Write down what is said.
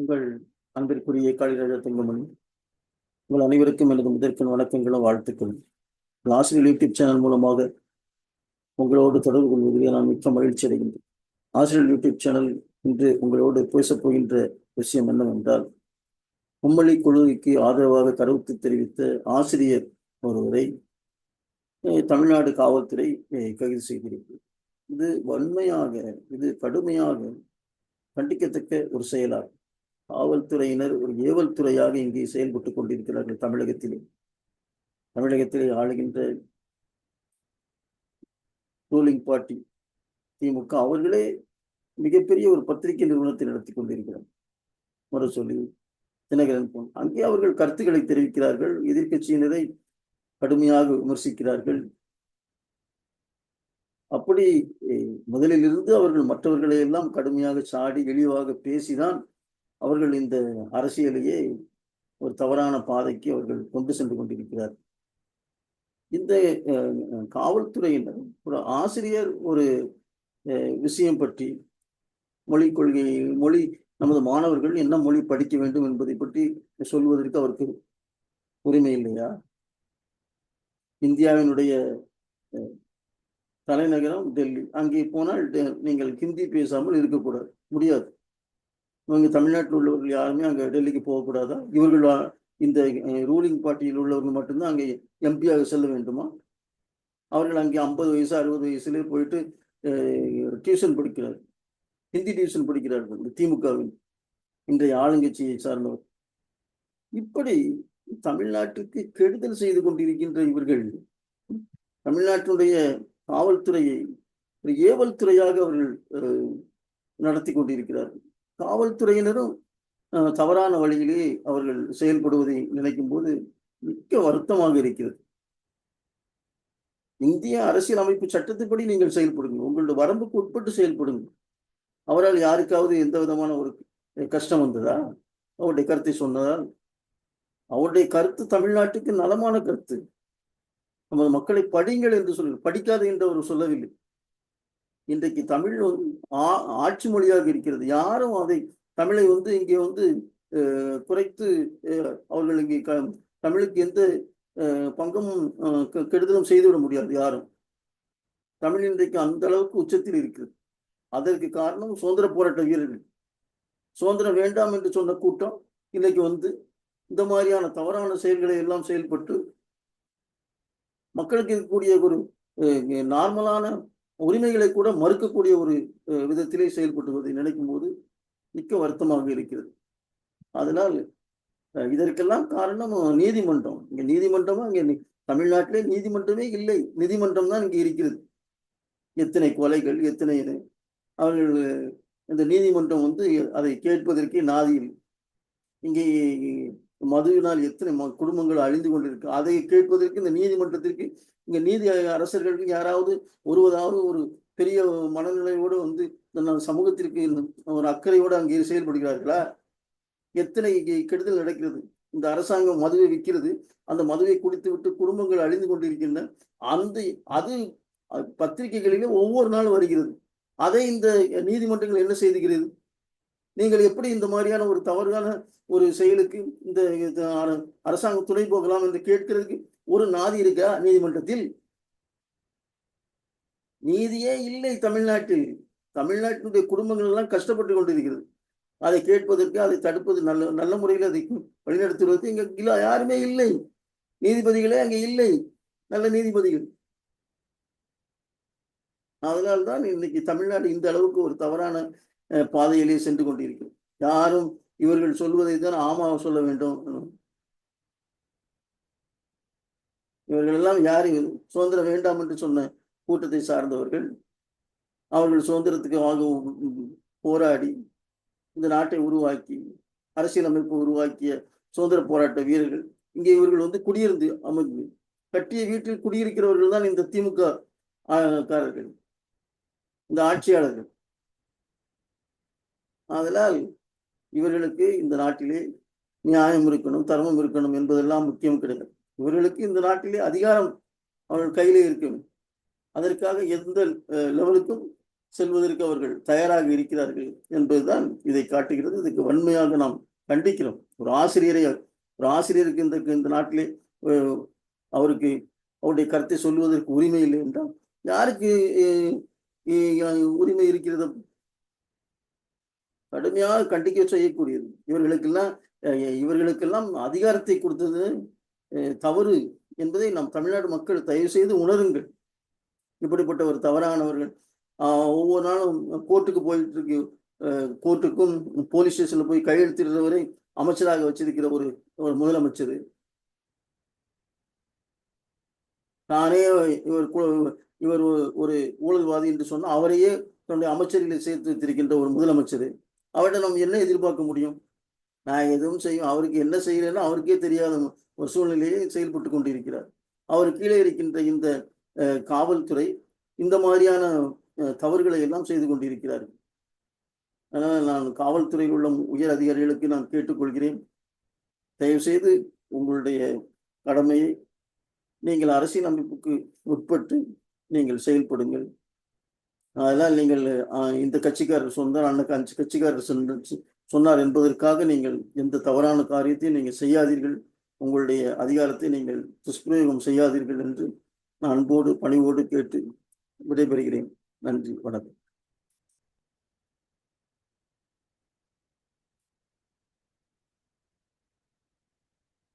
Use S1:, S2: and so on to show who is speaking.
S1: உங்கள் அன்பிற்குரிய காளிராஜா தங்கமணி உங்கள் அனைவருக்கும் எனது முதற்கண் வணக்கங்களும் வாழ்த்துக்கள் ஆசிரியர் யூடியூப் சேனல் மூலமாக உங்களோடு தொடர்பு கொள்வதில் நான் மிக்க மகிழ்ச்சி அடைகின்றேன். ஆசிரியர் யூடியூப் சேனல் இன்று உங்களோடு பேசப் போகின்ற விஷயம் என்னவென்றால் மும்மொழி கொள்கைக்கு ஆதரவாக கருத்து தெரிவித்த ஆசிரியர் ஒருவரை தமிழ்நாடு காவல்துறை கைது செய்திருக்கிறது. இது வன்மையாக இது கடுமையாக கண்டிக்கத்தக்க ஒரு செயலாகும். காவல்துறையினர் ஒரு ஏவல் துறையாக இங்கே செயல்பட்டுக் கொண்டிருக்கிறார்கள் தமிழகத்திலே. தமிழகத்திலே ஆளுகின்ற ரூலிங் பார்ட்டி திமுக அவர்களே மிகப்பெரிய ஒரு பத்திரிகை நிறுவனத்தை நடத்தி கொண்டிருக்கிறார். முரசொலி தினகரன் போன். அங்கே அவர்கள் கருத்துக்களை தெரிவிக்கிறார்கள் எதிர்க்கட்சியினரை கடுமையாக விமர்சிக்கிறார்கள். அப்படி முதலில் முதலிலிருந்து அவர்கள் மற்றவர்களை எல்லாம் கடுமையாக சாடி இழிவாக பேசிதான் அவர்கள் இந்த அரசியலையே ஒரு தவறான பாதைக்கு அவர்கள் கொண்டு சென்று கொண்டிருக்கிறார். இந்த காவல்துறையினர் ஒரு ஆசிரியர் ஒரு விஷயம் பற்றி மொழி கொள்கை மொழி நமது மாணவர்கள் என்ன மொழி படிக்க வேண்டும் என்பதை பற்றி சொல்வதற்கு அவருக்கு உரிமை இல்லையா? இந்தியாவினுடைய தலைநகரம் டெல்லி. அங்கே போனால் டெ- நீங்கள் ஹிந்தி பேசாமல் இருக்கக்கூடாது. முடியாது. இவங்க தமிழ்நாட்டில் உள்ளவர்கள் யாருமே அங்கே டெல்லிக்கு போகக்கூடாதா? இவர்கள் இந்த ரூலிங் பார்ட்டியில் உள்ளவர்கள் மட்டும்தான் அங்கே எம்பியாக செல்ல வேண்டுமா? அவர்கள் அங்கே ஐம்பது வயசு அறுபது வயசுலேயே போயிட்டு டியூஷன் படிக்கிறார்கள் ஹிந்தி டியூஷன் படிக்கிறார்கள் இந்த திமுகவின் இன்றைய ஆளுங்கட்சியை சார்ந்தவர். இப்படி தமிழ்நாட்டுக்கு கெடுதல் செய்து கொண்டிருக்கின்ற இவர்கள் தமிழ்நாட்டினுடைய காவல்துறையை ஒரு ஏவல் துறையாக அவர்கள் நடத்தி கொண்டிருக்கிறார்கள். காவல்துறையினரும் தவறான வழியிலே அவர்கள் செயல்படுவதை நினைக்கும் போது மிக்க வருத்தமாக இருக்கிறது. இந்திய அரசியல் அமைப்பு சட்டத்தின்படி நீங்கள் செயல்படுங்கள். உங்களுடைய வரம்புக்கு உட்பட்டு செயல்படுங்கள். அவரால் யாருக்காவது எந்த விதமான ஒரு கஷ்டம் வந்ததா? அவருடைய கருத்தை சொன்னதால். அவருடைய கருத்து தமிழ்நாட்டுக்கு நலமான கருத்து. நமது மக்களை படிங்கள் என்று சொல்லு படிக்காது என்று அவர் சொல்லவில்லை. இன்றைக்கு தமிழ் வந்து ஆ- ஆட்சி மொழியாக இருக்கிறது. யாரும் அதை தமிழை வந்து இங்கே வந்து குறைத்து அவர்கள் இங்கே க தமிழுக்கு எந்த அஹ், பங்கமும் அஹ், கெ- கெடுதலும் செய்துவிட முடியாது யாரும். தமிழ் இன்றைக்கு அந்த அளவுக்கு உச்சத்தில் இருக்கிறது. அதற்கு காரணம் சுதந்திர போராட்ட வீரர்கள். சுதந்திரம் வேண்டாம் என்று சொன்ன கூட்டம் இன்னைக்கு வந்து இந்த மாதிரியான தவறான செயல்களை எல்லாம் செயல்பட்டு மக்களுக்கு இருக்கக்கூடிய ஒரு நார்மலான உரிமைகளை கூட மறுக்கக்கூடிய ஒரு விதத்திலே செயல்பட்டுவதை நினைக்கும் போது மிக்க வருத்தமாக இருக்கிறது. அதனால் இதற்கெல்லாம் காரணம் நீதிமன்றம். இங்க நீதிமன்றமும் இங்க தமிழ்நாட்டிலே நீதிமன்றமே இல்லை. நீதிமன்றம் தான் இங்கே இருக்கிறது. எத்தனை கொலைகள் எத்தனை இது. அவர்கள் இந்த நீதிமன்றம் வந்து அதை கேட்பதற்கே நாதி இங்கே மதுவினால் எத்தனை ம- குடும்பங்கள் அழிந்து கொண்டிருக்கு. அதை கேட்பதற்கு இந்த நீதிமன்றத்திற்கு இங்க நீதி அரசர்களுக்கு யாராவது ஒருவதாவது ஒரு பெரிய மனநிலையோடு வந்து இந்த சமூகத்திற்கு இந்த ஒரு அக்கறையோடு அங்கே செயல்படுகிறார்களா? எத்தனை கெடுதல் நடக்கிறது? இந்த அரசாங்கம் மதுவை விற்கிறது. அந்த மதுவை குடித்து விட்டு குடும்பங்கள் அழிந்து கொண்டிருக்கின்றன அந்த அது பத்திரிகைகளிலே ஒவ்வொரு நாள் வருகிறது. அதை இந்த நீதிமன்றங்கள் என்ன செய்துகிறது? நீங்கள் எப்படி இந்த மாதிரியான ஒரு தவறான ஒரு செயலுக்கு இந்த அர- அரசாங்கம் துணை போகலாம் என்று கேட்கிறதுக்கு ஒரு நாதி இருக்கா நீதிமன்றத்தில்? நீதியே இல்லை தமிழ்நாட்டில். தமிழ்நாட்டினுடைய குடும்பங்கள் எல்லாம் கஷ்டப்பட்டு கொண்டிருக்கிறது. அதை கேட்பதற்கு அதை தடுப்பது நல்ல நல்ல முறையில் அதை வழிநடத்துவதற்கு இங்க யாருமே இல்லை. நீதிபதிகளே அங்கே இல்லை. நல்ல நீதிபதிகள். அதனால்தான் இன்னைக்கு தமிழ்நாடு இந்த அளவுக்கு ஒரு தவறான பாதையிலே சென்று கொண்டிருக்கிறோம் யாரும் இவர்கள் சொல்வதை தான் ஆமா சொல்ல வேண்டும். இவர்கள் எல்லாம் யார் சுதந்திரம் வேண்டாம் என்று சொன்ன கூட்டத்தை சார்ந்தவர்கள். அவர்கள் சுதந்திரத்துக்கு வாங்க போராடி இந்த நாட்டை உருவாக்கி அரசியலமைப்பு உருவாக்கிய சுதந்திர போராட்ட வீரர்கள். இங்கே இவர்கள் வந்து குடியிருந்து அமர்ந்து கட்டிய வீட்டில் குடியிருக்கிறவர்கள் தான் இந்த திமுக காரர்கள். இந்த ஆட்சியாளர்கள். அதனால் இவர்களுக்கு இந்த நாட்டிலே நியாயம் இருக்கணும் தர்மம் இருக்கணும் என்பதெல்லாம் முக்கியம் கிடையாது. இவர்களுக்கு இந்த நாட்டிலே அதிகாரம் அவர்கள் கையிலே இருக்கும். அதற்காக எந்த லெவலுக்கும் செல்வதற்கு அவர்கள் தயாராக இருக்கிறார்கள் என்பதுதான் இதை காட்டுகிறது. இதுக்கு வன்மையாக நாம் கண்டிக்கிறோம். ஒரு ஆசிரியரை ஒரு ஆசிரியருக்கு இந்த இந்த நாட்டிலே அவருக்கு அவருடைய கருத்தை சொல்வதற்கு உரிமை இல்லை என்றால் யாருக்கு உரிமை இருக்கிறது? கடுமையாக கண்டிக்க செய்யக்கூடியது. இவர்களுக்கெல்லாம் இவர்களுக்கெல்லாம் அதிகாரத்தை கொடுத்தது தவறு என்பதை நம் தமிழ்நாடு மக்கள் தயவு செய்து உணருங்கள். இப்படிப்பட்ட ஒரு தவறானவர்கள் ஒவ்வொரு நாளும் கோர்ட்டுக்கு போயிட்டு இருக்கு கோர்ட்டுக்கும் போலீஸ் ஸ்டேஷன்ல போய் கையெழுத்திடுறவரை அமைச்சராக வச்சிருக்கிற ஒரு ஒரு முதலமைச்சர். நானே இவர் இவர் ஒரு- ஒரு ஊழல்வாதி என்று சொன்னால் அவரையே தன்னுடைய அமைச்சர்களை சேர்த்து வைத்திருக்கின்ற ஒரு முதலமைச்சர். அவர்கிட்ட நம்ம என்ன எதிர்பார்க்க முடியும்? நான் எதுவும் செய்யும். அவருக்கு என்ன செய்யறேன்னு அவருக்கே தெரியாத ஒரு சூழ்நிலையை செயல்பட்டு கொண்டிருக்கிறார். அவர் கீழே இருக்கின்ற இந்த காவல்துறை இந்த மாதிரியான தவறுகளை எல்லாம் செய்து கொண்டிருக்கிறார் அதனால் நான் காவல்துறையில் உள்ள உயர் அதிகாரிகளுக்கு நான் கேட்டுக்கொள்கிறேன். தயவுசெய்து உங்களுடைய கடமையை நீங்கள் அரசியல் அமைப்புக்கு உட்பட்டு நீங்கள் செயல்படுங்கள். அதெல்லாம் நீங்கள் இந்த கட்சிக்காரர் சொன்னார் அண்ணன் அஞ்சு கட்சிக்காரர் சொன்னார் என்பதற்காக நீங்கள் எந்த தவறான காரியத்தையும் நீங்கள் செய்யாதீர்கள். உங்களுடைய அதிகாரத்தை நீங்கள் துஷ்பிரயோகம் செய்யாதீர்கள் என்று நான் அன்போடு பணிவோடு கேட்டு விடைபெறுகிறேன். நன்றி வணக்கம்.